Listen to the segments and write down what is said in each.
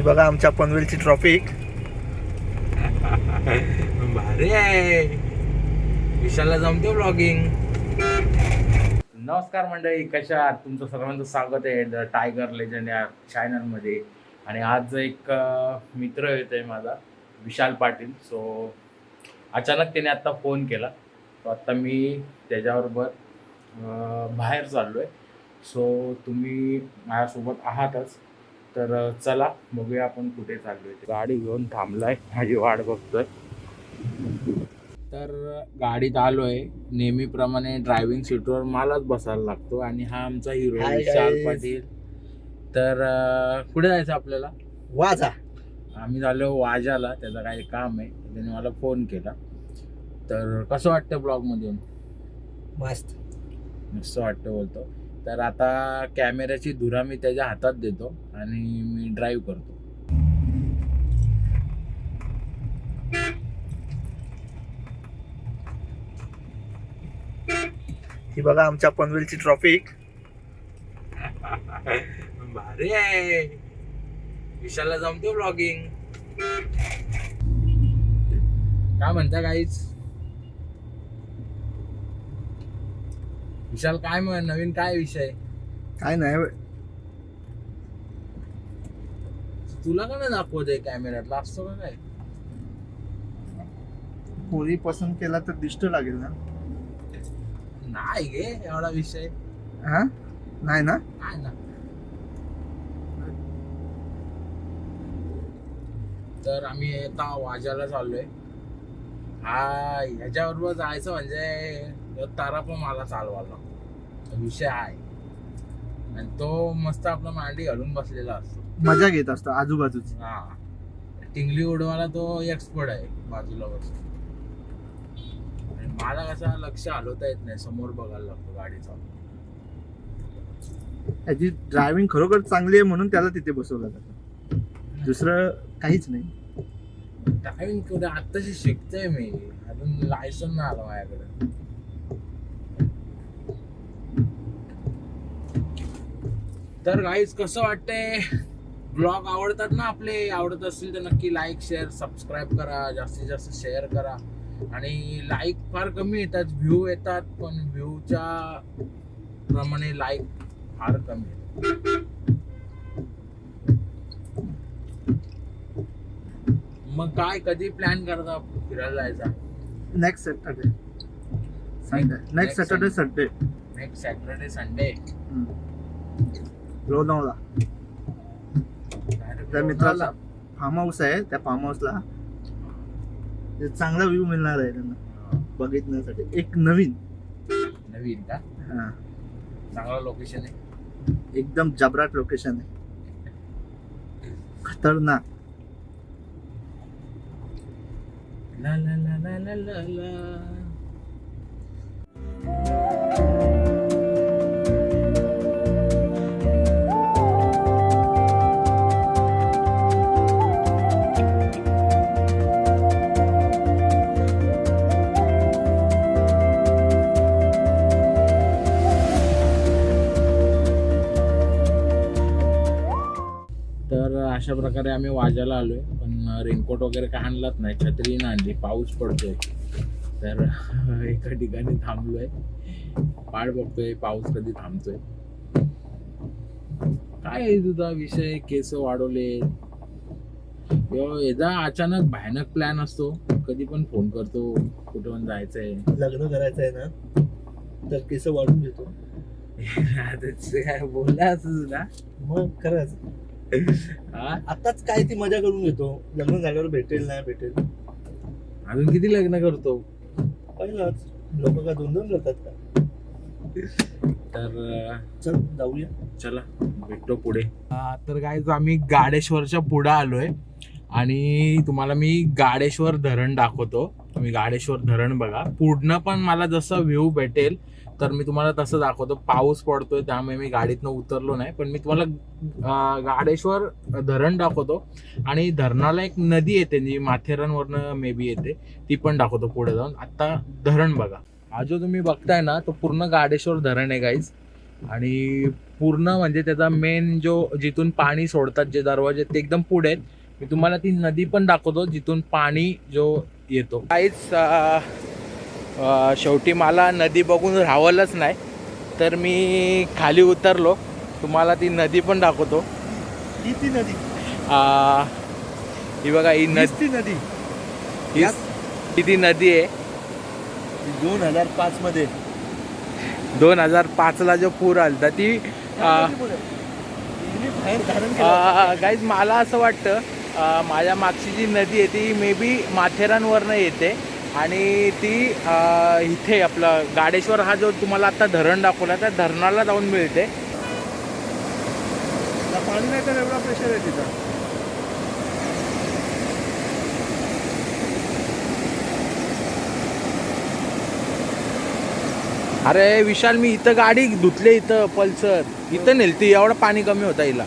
ही बघा आमच्या पनवेलची ट्रॉफिक भारी आहे. विशालला जमते ब्लॉगिंग नमस्कार मंडळी कशा आहात? तुमचं सर्वांचं स्वागत आहे द टायगर लेजंड या चॅनलमध्ये आणि आज एक मित्र येत आहे माझा विशाल पाटील. सो अचानक त्याने आत्ता फोन केला. तो आत्ता मी त्याच्याबरोबर बाहेर चाललो आहे सो तुम्ही माझ्यासोबत आहातच. तर चला बघूया आपण कुठे चाललोय. गाडी घेऊन थांबलाय माझी वाट बघतोय. तर गाडीत आलोय. नेहमीप्रमाणे ड्रायव्हिंग सीटवर मलाच बसायला लागतो आणि हा आमचा हिरो विशाल. पाटील. तर कुठे जायचं आपल्याला? वाजा आम्ही झालो वाजाला त्याचं काही काम आहे. त्याने मला फोन केला. तर कसं वाटतं ब्लॉगमध्ये येऊन मस्त. मस्त वाटतं बोलतो. तर आता कॅमेऱ्याची धुरा मी त्याच्या हातात देतो आणि मी ड्राईव्ह करतो. ही बघा आमच्या पनवेलची ट्रॉफिक भारी आहे. विशालला जमते ब्लॉगिंग काय म्हणता काहीच विशाल काय म्हण? नवीन काय विषय? काय नाही तुला का नाही दाखवत आहे कॅमेऱ्यातला असतो का काय? पोरी पसंत केला तर दिष्ट लागेल ना. नाही गे एवढा विषय. हा? नाही ना? काय ना. तर आम्ही आता वाजाला चाललोय. हा ह्याच्याबरोबर जायचं म्हणजे तारा पण मला चालवायला लागतो. विषय आहे. आणि तो मस्त आपला मांडी घालून बसलेला असतो. मजा घेत असतो आजूबाजूची. हा. टिंगली उडवायला तो एक्सपर्ट आहे बाजूला आणि मला कसं लक्ष हलवता येत नाही समोर बघायला लागतो गाडीचा त्याची ड्रायव्हिंग खरोखर चांगली आहे म्हणून त्याला तिथे बसवलं जातं. दुसरं काहीच नाही. ड्रायव्हिंग कुठे आत्ताशी शिकतोय मी. अजून लायसन नाही आलं माझ्याकडे. तर गाईज कसं वाटतंय? ब्लॉग आवडतात ना आपले? आवडत असतील तर नक्की लाईक शेअर सबस्क्राईब करा. जास्तीत जास्त शेअर करा. आणि लाईक फार कमी येतात व्ह्यू येतात पण व्ह्यूच्या प्रमाणे लाईक फार कमी येतात. मग काय कधी प्लॅन करता फिरायला जायचा? Next Saturday Sunday next Saturday Sunday next Saturday Sunday Lonavala त्या मित्राला फार्म हाऊस आहे त्या फार्म हाऊसला चांगला व्ह्यू मिळणार आहे त्यांना. बघितण्यासाठी. एक नवीन. नवीन का? हा, चांगला लोकेशन आहे. एकदम जबराट लोकेशन आहे. खतरनाक. ला ला ला ला ला ला. प्रकारे आम्ही वाजायला आलोय पण रेनकोट वगैरे काय आणलाच नाही. छत्री नाही आणली पाऊस पडतोय. तर एका ठिकाणी थांबलोय. वाट बघतोय पाऊस कधी थांबतोय. काय आहे तुझा विषय? केस वाढवले. याचा अचानक भयानक प्लॅन असतो. कधी पण फोन करतो. कुठं पण जायचंय? लग्न करायचं आहे ना तर केस वाढून घेतो. बोलला असं तुला? मग खरंच. आताच काय ती मजा करून घेतो. लग्न झाल्यावर भेटेल नाही भेटेल. अजून किती लग्न करतो? पहिलाच. लोक का दोन दोन करतात का? तर चल जाऊया. चला भेटतो पुढे. तर काय आम्ही गाडेश्वरच्या पुढे आलोय. आणि तुम्हाला मी गाडेश्वर धरण दाखवतो. तुम्ही गाडेश्वर धरण बघा. पूर्ण पण मला जसं व्ह्यू भेटेल तर मी तुम्हाला तसं दाखवतो. पाऊस पडतोय त्यामुळे मी गाडीतनं उतरलो नाही. पण मी तुम्हाला गाडेश्वर धरण दाखवतो. आणि धरणाला एक नदी येते जी माथेरानवरनं मे बी येते ती पण दाखवतो पुढे जाऊन. आत्ता धरण बघा. हा जो तुम्ही बघताय ना तो पूर्ण गाडेश्वर धरण आहे गाईज आणि पूर्ण म्हणजे त्याचा मेन जो जिथून पाणी सोडतात जे दरवाजे ते एकदम पुढे आहेत. मी तुम्हाला ती नदी पण दाखवतो जिथून पाणी जो येतो. काहीच शेवटी मला नदी बघून राहावलंच नाही तर मी खाली उतरलो. तुम्हाला ती नदी पण दाखवतो. ही ती नदी? आ, ही बघा ही नदी नदी? ही ही ती नदी आहे? दोन हजार पाच मध्ये. दोन हजार पाचला जो पूर आलता ती. गाईज मला असं वाटतं माझ्या मागची जी नदी आहे ती मे बी माथेरानवरनं येते. आणि ती इथे आपलं गाडेश्वर हा जो तुम्हाला आता धरण दाखवला त्या धरणाला जाऊन मिळते. पाणी नाही तर एवढा प्रेशर आहे तिथं. अरे विशाल मी इथं गाडी धुतले इथं पल्सर. इथं नेलती एवढं पाणी कमी होता हिला.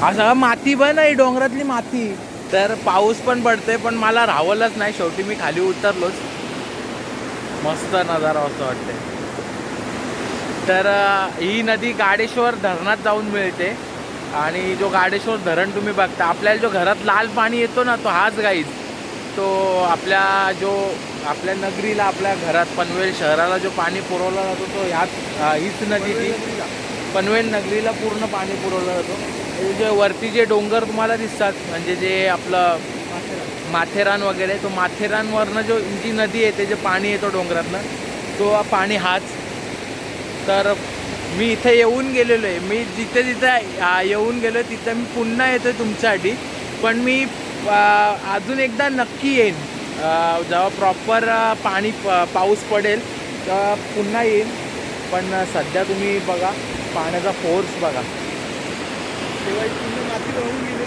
हा सगळं माती पण आहे डोंगरातली माती. तर पाऊस पण पडते पण मला राहावलंच नाही. शेवटी मी खाली उतरलोच. मस्त नजारा असं वाटते तर ही नदी गाडेश्वर धरणात जाऊन मिळते. आणि जो गाडेश्वर धरण तुम्ही बघता आपल्याला जो घरात लाल पाणी येतो ना तो हाच गाईज तो आपल्या जो आपल्या नगरीला आपल्या घरात पनवेल शहराला जो पाणी पुरवला जातो तो ह्याच हीच नदी ती. पनवेल नगरीला पूर्ण पाणी पुरवलं जातो. जे वरती जे डोंगर तुम्हाला दिसतात म्हणजे जे आपलं माथेरान वगैरे तो माथेरानवरनं जो जी नदी येते जे पाणी येतो डोंगरातनं तो पाणी हाच. तर मी इथे येऊन गेलेलो आहे. मी जिथे जिथे येऊन गेलो तिथे मी पुन्हा येतो आहे तुमच्यासाठी. पण मी अजून एकदा नक्की येईन. जेव्हा प्रॉपर पाणी प- पाऊस पडेल तर पुन्हा येईन. पण सध्या तुम्ही बघा. पाण्याचा फोर्स बघा.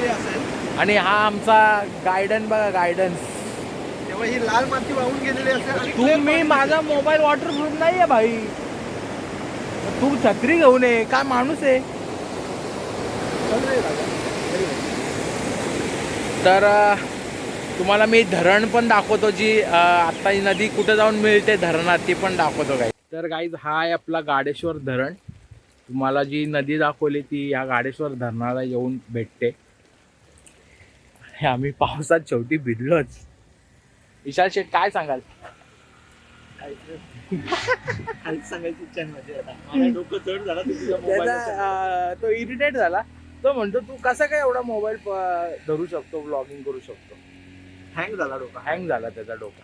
असेल. आणि हा आमचा गायडन बघा गायडन्स तेव्हा ही लाल माती वाहून गेलेली असेल तुम्ही माझा मोबाईल वॉटरप्रूफ नाही आहे भाई. तू छत्री घेऊन ये काय माणूस आहे. तर तुम्हाला मी धरण पण दाखवतो जी आता ही नदी कुठे जाऊन मिळते धरणात ती पण दाखवतो काय तर गाईज हा आहे आपला गाडेश्वर धरण. तुम्हाला जी नदी दाखवली ती या गाडेश्वर धरणाला येऊन भेटते. हे आम्ही पावसात शेवटी भिडलोच. विशाल शेठ काय सांगाल? सांगायची इच्छा माझी डोकं झाला त्याचा तो इरिटेट झाला. तो म्हणतो तू कसा काय एवढा मोबाईल धरू शकतो ब्लॉगिंग करू शकतो? हँग झाला डोका. हँग झाला त्याचा डोका.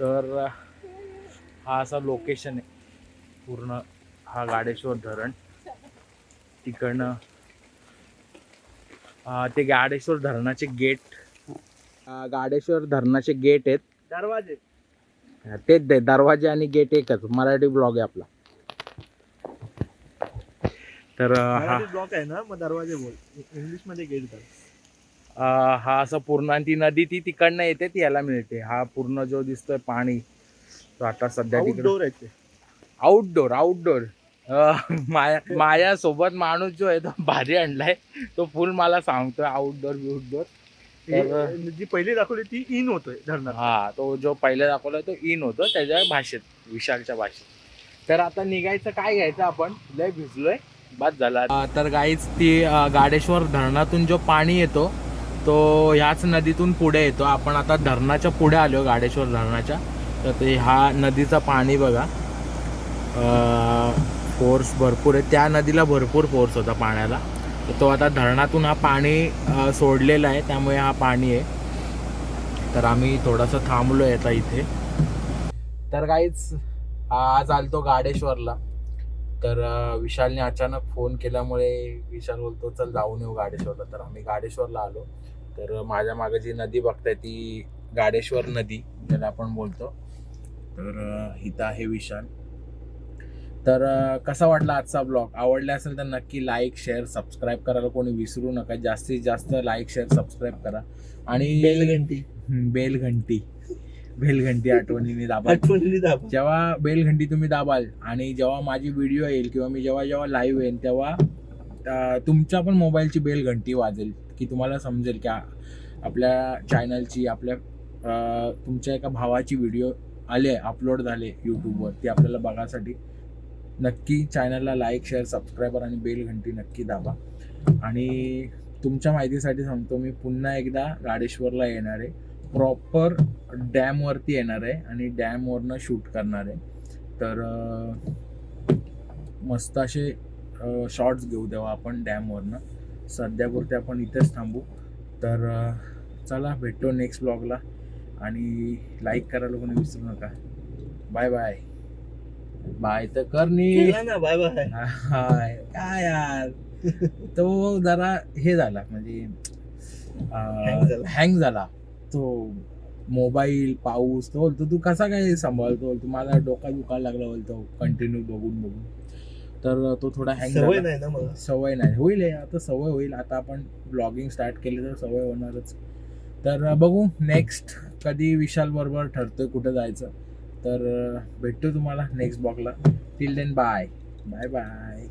तर हा असा लोकेशन आहे. पूर्ण हा गाडेश्वर धरण. तिकडनं ते गाडेश्वर धरणाचे गेट. गाडेश्वर धरणाचे गेट आहेत. दरवाजे. तेच दे दरवाजे आणि गेट एकच मराठी ब्लॉग आहे आपला. तर हा. मराठी ब्लॉक आहे ना मग दरवाजे बोल. इंग्लिशमध्ये गेट हा असं पूर्ण आणि ती नदी ती तिकडनं येते ती याला मिळते. हा पूर्ण जो दिसतोय पाणी तो आता सध्या तिकडे. आउटडोर आहे आउटडोर आउटडोर माया माझ्यासोबत माणूस जो आहे तो भारी आणलाय. तो फुल मला सांगतोय आउटडोर बिउटडोर तर- जी पहिली दाखवली ती इन होतोय धरणात. हा तो जो पहिले दाखवला तो इन होतो त्याच्या भाषेत विशालच्या भाषेत. तर आता निघायचं काय घ्यायचं आपण? लय भिजलोय. बाद झाला. तर गाईच ती अ, गाडेश्वर धरणातून जो पाणी येतो तो ह्याच नदीतून पुढे येतो. आपण आता धरणाच्या पुढे आलो गाडेश्वर धरणाच्या. तर ते हा नदीचा पाणी बघा. फोर्स भरपूर आहे. त्या नदीला भरपूर फोर्स होता पाण्याला. तर तो आता धरणातून हा पाणी सोडलेला आहे त्यामुळे हा पाणी आहे. तर आम्ही थोडंसं थांबलो आहे आता इथे. तर काहीच आज आलतो गाडेश्वरला. तर विशालने अचानक फोन केल्यामुळे विशाल बोलतो चल जाऊन येऊ गाडेश्वरला. तर आम्ही गाडेश्वरला आलो. तर माझ्या मागे जी नदी बघताय ती गाडेश्वर नदी ज्याला आपण बोलतो. तर इथं आहे विशाल. तर कसा वाटला आजचा ब्लॉग आवडला असेल तर नक्की लाईक शेअर सबस्क्राईब करायला कोणी विसरू नका. जास्तीत जास्त लाईक शेअर सबस्क्राईब करा. आणि बेलघंटी हम्म, बेल घंटी. बेल घंटी आठवणीने दाबा आठवणीने दाबा जेव्हा बेल घंटी तुम्ही दाबाल आणि जेव्हा माझी व्हिडिओ येईल किंवा मी जेव्हा जेव्हा लाईव्ह येईल तेव्हा तुमच्या पण मोबाईलची बेल घंटी वाजेल की तुम्हाला समजेल की आपल्या चॅनलची आपल्या तुमच्या एका भावाची व्हिडिओ आले अपलोड झाले यूट्यूबवर ते आपल्याला बघासाठी. नक्की चॅनलला लाईक शेअर सबस्क्रायबर आणि बेल घंटी नक्की दाबा. आणि तुमच्या माहितीसाठी सांगतो मी पुन्हा एकदा गाडेश्वरला येणार आहे. प्रॉपर डॅमवरती येणार आहे आणि डॅमवरनं शूट करणार आहे. तर मस्त असे शॉर्ट्स घेऊ तेव्हा आपण डॅमवरनं सध्यापुरते आपण इथेच थांबू. तर चला भेटतो नेक्स्ट ब्लॉगला आणि लाईक करायला कोणी विसरू नका. बाय बाय बाय तर कर नी केला ना बाय बाय. हाय. काय यार? तो जरा हे झाला म्हणजे झाला. हँग झाला. तो मोबाईल पाऊस तो बोलतो तू कसा काय सांभाळतो? बोलतो मला डोका दुखायला लागला बोलतो कंटिन्यू बघून बघून. तर तो थोडा हँग सवय झाला. नाही ना मला. सवय नाही. होईल हे, आता सवय होईल. आता आपण ब्लॉगिंग स्टार्ट केली तर सवय होणारच. तर बघू नेक्स्ट कधी विशाल बरोबर ठरतोय कुठं जायचं. तर भेटतो तुम्हाला next ब्लॉगला till then bye bye bye